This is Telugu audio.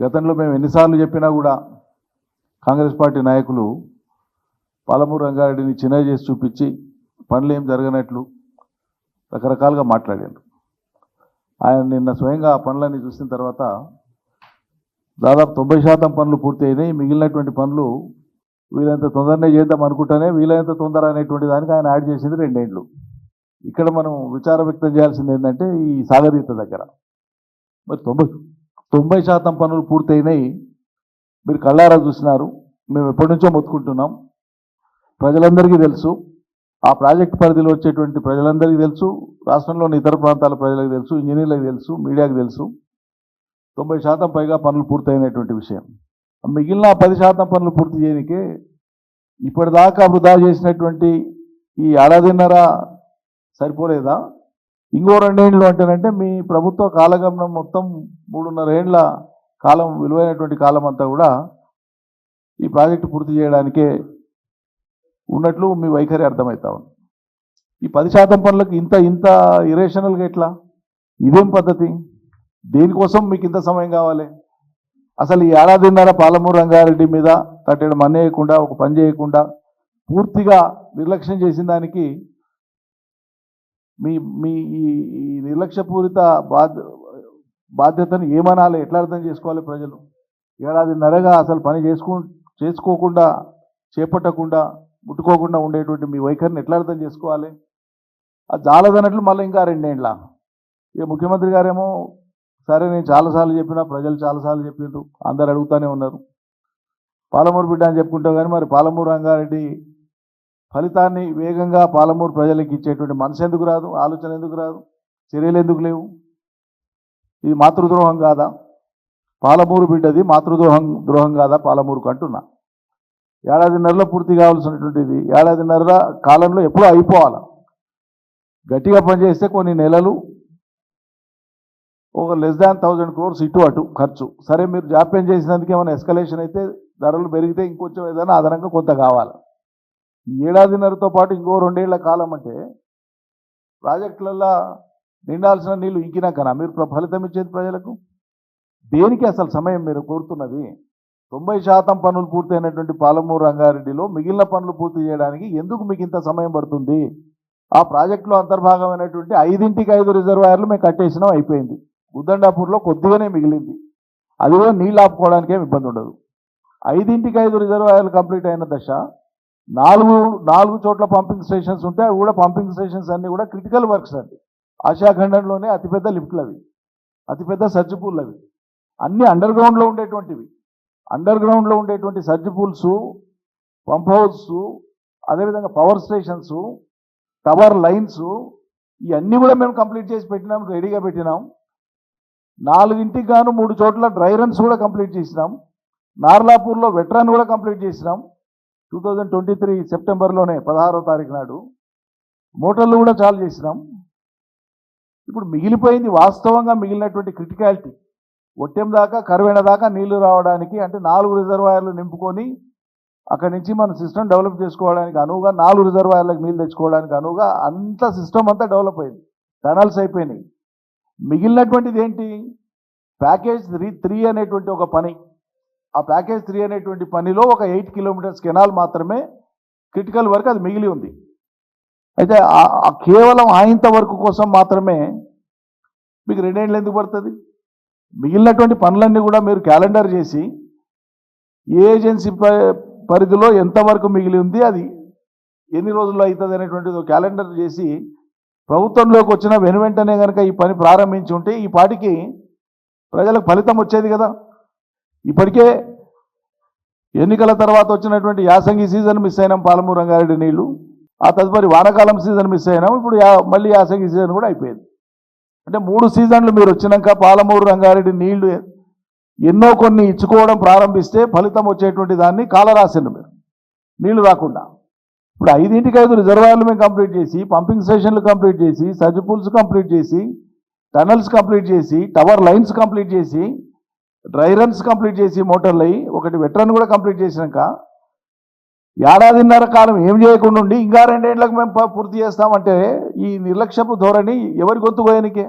గతంలో మేము ఎన్నిసార్లు చెప్పినా కూడా కాంగ్రెస్ పార్టీ నాయకులు పాలమూరు రంగారెడ్డిని చిన్న చేసి చూపించి పనులు ఏం జరగనట్లు రకరకాలుగా మాట్లాడారు. ఆయన నిన్న స్వయంగా ఆ పనులన్నీ చూసిన తర్వాత దాదాపు తొంభై శాతం పనులు పూర్తయినాయి. మిగిలినటువంటి పనులు వీలైనంత తొందరనే చేద్దాం అనుకుంటానే వీలైనంత తొందర అనేటువంటి దానికి ఆయన యాడ్ చేసింది రెండేండ్లు. ఇక్కడ మనం విచారం వ్యక్తం చేయాల్సింది ఏంటంటే ఈ సాగరీత దగ్గర. మరి తొంభై తొంభై శాతం పనులు పూర్తయినాయి. మీరు కళ్ళారా చూసినారు. మేము ఎప్పటి నుంచో మొత్తుకుంటున్నాం. ప్రజలందరికీ తెలుసు. ఆ ప్రాజెక్ట్ పరిధిలో వచ్చేటువంటి ప్రజలందరికీ తెలుసు. రాష్ట్రంలోని ఇతర ప్రాంతాల ప్రజలకు తెలుసు. ఇంజనీర్లకు తెలుసు. మీడియాకు తెలుసు. తొంభై శాతం పైగా పనులు పూర్తయినటువంటి విషయం. మిగిలిన పది శాతం పనులు పూర్తి చేయనికే ఇప్పటిదాకా వృధా చేసినటువంటి ఈ ఏడాదిన్నర సరిపోలేదా? ఇంకో రెండేండ్లు అంటేనంటే మీ ప్రభుత్వ కాలగమనం మొత్తం మూడున్నర ఏండ్ల కాలం విలువైనటువంటి కాలం అంతా కూడా ఈ ప్రాజెక్టు పూర్తి చేయడానికే ఉన్నట్లు మీ వైఖరి అర్థమవుతా ఉంది. ఈ పది శాతం పనులకు ఇంత ఇంత ఇరేషనల్గా ఎట్లా? ఇదేం పద్ధతి? దేనికోసం మీకు ఇంత సమయం కావాలి? అసలు ఈ ఏడాదిన్నర పాలమూరు రంగారెడ్డి మీద కట్టడం మన్నేయకుండా ఒక పని చేయకుండా పూర్తిగా నిర్లక్ష్యం చేసిన దానికి మీ మీ ఈ నిర్లక్ష్యపూరిత బాధ్య బాధ్యతను ఏమనాలి? ఎట్లా అర్థం చేసుకోవాలి ప్రజలు? ఏడాదిన్నరగా అసలు పని చేసుకు చేసుకోకుండా చేపట్టకుండా ముట్టుకోకుండా ఉండేటువంటి మీ వైఖరిని ఎట్లా అర్థం చేసుకోవాలి? అది జాలదన్నట్లు మళ్ళీ ఇంకా రెండేండ్ల. ఇక ముఖ్యమంత్రి గారేమో సరే నేను చాలాసార్లు చెప్పినా ప్రజలు చాలాసార్లు చెప్పిండ్రు అందరు అడుగుతూనే ఉన్నారు. పాలమూరు బిడ్డ అని చెప్పుకుంటావు కానీ మరి పాలమూరు రంగారెడ్డి ఫలితాన్ని వేగంగా పాలమూరు ప్రజలకు ఇచ్చేటువంటి మనసు ఎందుకు రాదు? ఆలోచన ఎందుకు రాదు? చర్యలు ఎందుకు లేవు? ఇది మాతృద్రోహం కాదా? పాలమూరు బిడ్డది మాతృద్రోహం ద్రోహం కాదా పాలమూరుకు అంటున్నా. ఏడాదిన్నరలో పూర్తి కావాల్సినటువంటిది ఏడాదిన్నర కాలంలో ఎప్పుడూ అయిపోవాలి? గట్టిగా పనిచేస్తే కొన్ని నెలలు ఒక లెస్ దాన్ థౌజండ్ క్రోర్స్ ఇటు అటు ఖర్చు. సరే మీరు జాప్యం చేసినందుకు ఏమైనా ఎస్కలేషన్ అయితే ధరలు పెరిగితే ఇంకొంచెం ఏదైనా అదనంగా కొంత కావాలి? ఏడాదిన్నరతో పాటు ఇంకో రెండేళ్ళ కాలం అంటే ప్రాజెక్టులలో నిండాల్సిన నీళ్ళు ఇంకినాకనా మీరు ప్రఫలితం ఇచ్చేది ప్రజలకు? దేనికి అసలు సమయం మీరు కోరుతున్నది? తొంభై శాతం పనులు పూర్తయినటువంటి పాలమూరు రంగారెడ్డిలో మిగిలిన పనులు పూర్తి చేయడానికి ఎందుకు మీకు ఇంత సమయం పడుతుంది? ఆ ప్రాజెక్టులో అంతర్భాగమైనటువంటి ఐదింటికి ఐదు రిజర్వాయర్లు మేము కట్టేసినాం అయిపోయింది. ఉద్దండాపూర్లో కొద్దిగానే మిగిలింది. అది కూడా నీళ్ళు ఆపుకోవడానికి ఏమి ఇబ్బంది ఉండదు. ఐదింటికి ఐదు రిజర్వాయర్లు కంప్లీట్ అయిన దశ నాలుగు నాలుగు చోట్ల పంపింగ్ స్టేషన్స్ ఉంటే అవి కూడా పంపింగ్ స్టేషన్స్ అన్నీ కూడా క్రిటికల్ వర్క్స్ అండి. ఆశాఖండంలోనే అతిపెద్ద లిఫ్ట్లు అవి. అతిపెద్ద సర్జ్ పూల్ అవి. అన్నీ అండర్ గ్రౌండ్లో ఉండేటువంటివి. అండర్ గ్రౌండ్లో ఉండేటువంటి సర్జ్ పూల్స్ పంప్ హౌస్ అదేవిధంగా పవర్ స్టేషన్స్ టవర్ లైన్స్ ఇవన్నీ కూడా మేము కంప్లీట్ చేసి పెట్టినాం రెడీగా పెట్టినాం. నాలుగింటికి గాను మూడు చోట్ల డ్రై రన్స్ కూడా కంప్లీట్ చేసినాం. నార్లాపూర్లో వెట్రన్ కూడా కంప్లీట్ చేసినాం. టూ థౌజండ్ ట్వంటీ త్రీ సెప్టెంబర్లోనే పదహారో తారీఖు నాడు మోటార్లు కూడా చాలు చేసినాం. ఇప్పుడు మిగిలిపోయింది వాస్తవంగా మిగిలినటువంటి క్రిటికాలిటీ ఒట్టెం దాకా కరువైన దాకా నీళ్ళు రావడానికి అంటే నాలుగు రిజర్వాయర్లు నింపుకొని అక్కడి నుంచి మన సిస్టమ్ డెవలప్ చేసుకోవడానికి అనువుగా నాలుగు రిజర్వాయర్లకు నీళ్ళు తెచ్చుకోవడానికి అనువుగా అంత సిస్టమ్ అంతా డెవలప్ అయింది. టనల్స్ అయిపోయినాయి. మిగిలినటువంటిది ఏంటి? ప్యాకేజ్ త్రీ త్రీ అనేటువంటి ఒక పని. ఆ ప్యాకేజ్ త్రీ అనేటువంటి పనిలో ఒక ఎయిట్ కిలోమీటర్స్ కెనాల్ మాత్రమే క్రిటికల్ వర్క్ అది మిగిలి ఉంది. అయితే కేవలం ఆయంత వర్క్ కోసం మాత్రమే మీకు రెండేళ్ళు ఎందుకు పడుతుంది? మిగిలినటువంటి పనులన్నీ కూడా మీరు క్యాలెండర్ చేసి ఏ ఏజెన్సీ ప- పరిధిలో ఎంతవరకు మిగిలి ఉంది అది ఎన్ని రోజుల్లో అవుతుంది అనేటువంటిది క్యాలెండర్ చేసి ప్రభుత్వంలోకి వచ్చిన వెను వెంటనే కనుక ఈ పని ప్రారంభించి ఉంటే ఈ పాటికి ప్రజలకు ఫలితం వచ్చేది కదా. ఇప్పటికే ఎన్నికల తర్వాత వచ్చినటువంటి యాసంగి సీజన్ మిస్ అయినాం పాలమూరు రంగారెడ్డి నీళ్ళు. ఆ తదుపరి వానకాలం సీజన్ మిస్ అయినాం. ఇప్పుడు యా- మళ్ళీ యాసంగి సీజన్ కూడా అయిపోయింది. అంటే మూడు సీజన్లు మీరు వచ్చినాక పాలమూరు రంగారెడ్డి నీళ్ళు ఎన్నో కొన్ని ఇచ్చుకోవడం ప్రారంభిస్తే ఫలితం వచ్చేటువంటి దాన్ని కాలరాసిండు మీరు. నీళ్ళు రాకుండా. ఇప్పుడు ఐదింటికి ఐదు రిజర్వాయర్లు మేము కంప్లీట్ చేసి పంపింగ్ స్టేషన్లు కంప్లీట్ చేసి సర్జ్ పూల్స్ కంప్లీట్ చేసి టనల్స్ కంప్లీట్ చేసి టవర్ లైన్స్ కంప్లీట్ చేసి డ్రై రన్స్ కంప్లీట్ చేసి మోటార్లు అయ్యి ఒకటి వెట్రన్ కూడా కంప్లీట్ చేసినాక ఏడాదిన్నర కాలం ఏం చేయకుండా ఉండి ఇంకా రెండేళ్ళకు మేము పూర్తి చేస్తామంటే ఈ నిర్లక్ష్యపు ధోరణి ఎవరి గొంతు పోయానికే.